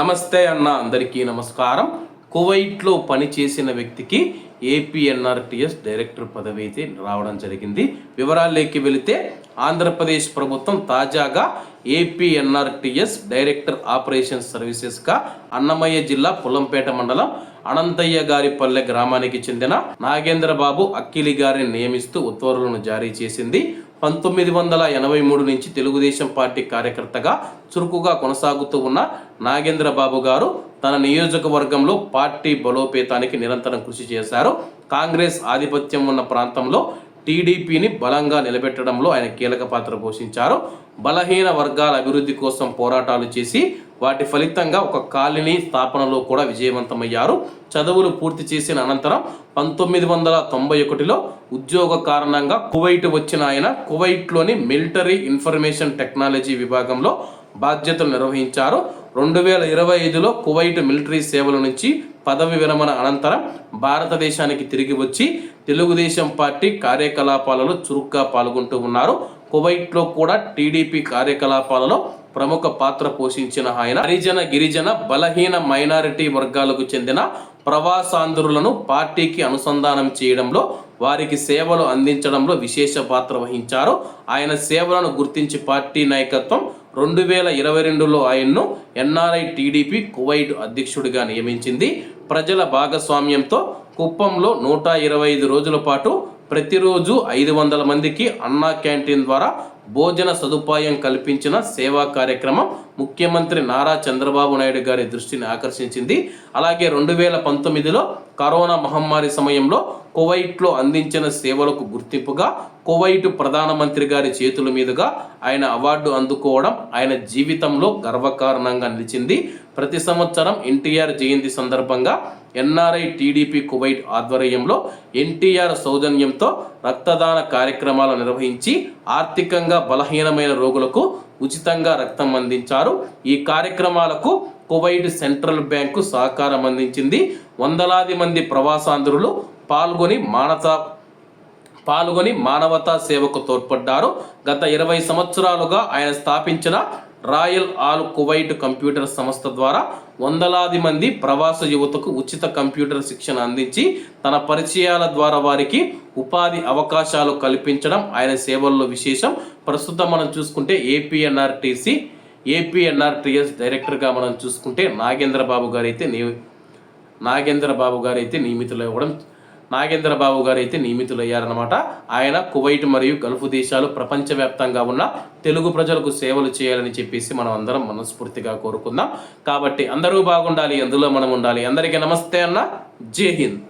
నమస్తే అన్న అందరికీ నమస్కారం. కువైట్లో పనిచేసిన వ్యక్తికి ఏపీఎన్ఆర్టీఎస్ డైరెక్టర్ పదవి అయితే రావడం జరిగింది. వివరాల్లోకి వెళితే ఆంధ్రప్రదేశ్ ప్రభుత్వం తాజాగా ఏపీఎన్ఆర్టీఎస్ డైరెక్టర్ ఆపరేషన్ సర్వీసెస్గా అన్నమయ్య జిల్లా పుల్లంపేట మండలం అనంతయ్య గారి పల్లె గ్రామానికి చెందిన నాగేంద్రబాబు అక్కిలి గారిని నియమిస్తూ ఉత్తర్వులను జారీ చేసింది. పంతొమ్మిది వందల ఎనభై మూడు నుంచి తెలుగుదేశం పార్టీ కార్యకర్తగా చురుకుగా కొనసాగుతూ ఉన్న నాగేంద్రబాబు గారు తన నియోజకవర్గంలో పార్టీ బలోపేతానికి నిరంతరం కృషి చేశారు. కాంగ్రెస్ ఆధిపత్యం ఉన్న ప్రాంతంలో టీడీపీని బలంగా నిలబెట్టడంలో ఆయన కీలక పాత్ర పోషించారు. బలహీన వర్గాల అభివృద్ధి కోసం పోరాటాలు చేసి వాటి ఫలితంగా ఒక కాలనీ స్థాపనలో కూడా విజయవంతమయ్యారు. చదువులు పూర్తి చేసిన అనంతరం పంతొమ్మిది వందల తొంభై ఒకటిలో ఉద్యోగ కారణంగా కువైట్ వచ్చిన ఆయన కువైట్లోని మిలిటరీ ఇన్ఫర్మేషన్ టెక్నాలజీ విభాగంలో బాధ్యతలు నిర్వహించారు. రెండు వేల ఇరవై ఐదులో కువైట్ మిలిటరీ సేవల నుంచి పదవి విరమణ అనంతరం భారతదేశానికి తిరిగి వచ్చి తెలుగుదేశం పార్టీ కార్యకలాపాలలో చురుగ్గా పాల్గొంటూ ఉన్నారు. కువైట్లో కూడా టీడీపీ కార్యకలాపాలలో ప్రముఖ పాత్ర పోషించిన ఆయన. హరిజన గిరిజన బలహీన మైనారిటీ వర్గాలకు చెందిన ప్రవాసాంధ్రులను పార్టీకి అనుసంధానం చేయడంలో వారికి సేవలు అందించడంలో విశేష పాత్ర వహించారు. ఆయన సేవలను గుర్తించి పార్టీ నాయకత్వం రెండు వేల ఇరవై రెండులో ఆయన్ను ఎన్ఆర్ఐ టీడీపీ కువైట్ అధ్యక్షుడిగా నియమించింది. ప్రజల భాగస్వామ్యంతో కుప్పంలో నూట ఇరవై ఐదు రోజుల పాటు ప్రతిరోజు ఐదు వందల మందికి అన్నా క్యాంటీన్ ద్వారా భోజన సదుపాయం కల్పించిన సేవా కార్యక్రమం ముఖ్యమంత్రి నారా చంద్రబాబు నాయుడు గారి దృష్టిని ఆకర్షించింది. అలాగే రెండు వేల పంతొమ్మిదిలో కరోనా మహమ్మారి సమయంలో కువైట్లో అందించిన సేవలకు గుర్తింపుగా కువైట్ ప్రధానమంత్రి గారి చేతుల మీదుగా ఆయన అవార్డు అందుకోవడం ఆయన జీవితంలో గర్వకారణంగా నిలిచింది. ప్రతి సంవత్సరం ఎన్టీఆర్ జయంతి సందర్భంగా ఎన్ఆర్ఐ టీడీపీ కువైట్ ఆధ్వర్యంలో ఎన్టీఆర్ సౌజన్యంతో రక్తదాన కార్యక్రమాలు నిర్వహించి ఆర్థికంగా బలహీనమైన రోగులకు ఉచితంగా రక్తం అందించారు. ఈ కార్యక్రమాలకు కువైట్ సెంట్రల్ బ్యాంకు సహకారం అందించింది. వందలాది మంది ప్రవాసాంధ్రులు పాల్గొని మానత పాల్గొని మానవతా సేవకు తోడ్పడ్డారు. గత ఇరవై సంవత్సరాలుగా ఆయన స్థాపించిన రాయల్ ఆల్ కువైట్ కంప్యూటర్ సంస్థ ద్వారా వందలాది మంది ప్రవాస యువతకు ఉచిత కంప్యూటర్ శిక్షణ అందించి తన పరిచయాల ద్వారా వారికి ఉపాధి అవకాశాలు కల్పించడం ఆయన సేవల్లో విశేషం. ప్రస్తుతం మనం చూసుకుంటే ఏపీఎన్ఆర్టీసీ ఏపీఎన్ఆర్టీఎస్ డైరెక్టర్గా మనం చూసుకుంటే నాగేంద్ర బాబు గారు నాగేంద్రబాబు నియ నాగేంద్ర బాబు నియమితులు ఇవ్వడం నాగేంద్ర బాబు గారు అయితే నియమితులయ్యారనమాట ఆయన కువైట్ మరియు గల్ఫ్ దేశాలు ప్రపంచవ్యాప్తంగా ఉన్న తెలుగు ప్రజలకు సేవలు చేయాలని చెప్పేసి మనం అందరం మనస్ఫూర్తిగా కోరుకుందాం. కాబట్టి అందరూ బాగుండాలి అందులో మనం ఉండాలి. అందరికీ నమస్తే అన్న. జై హింద్.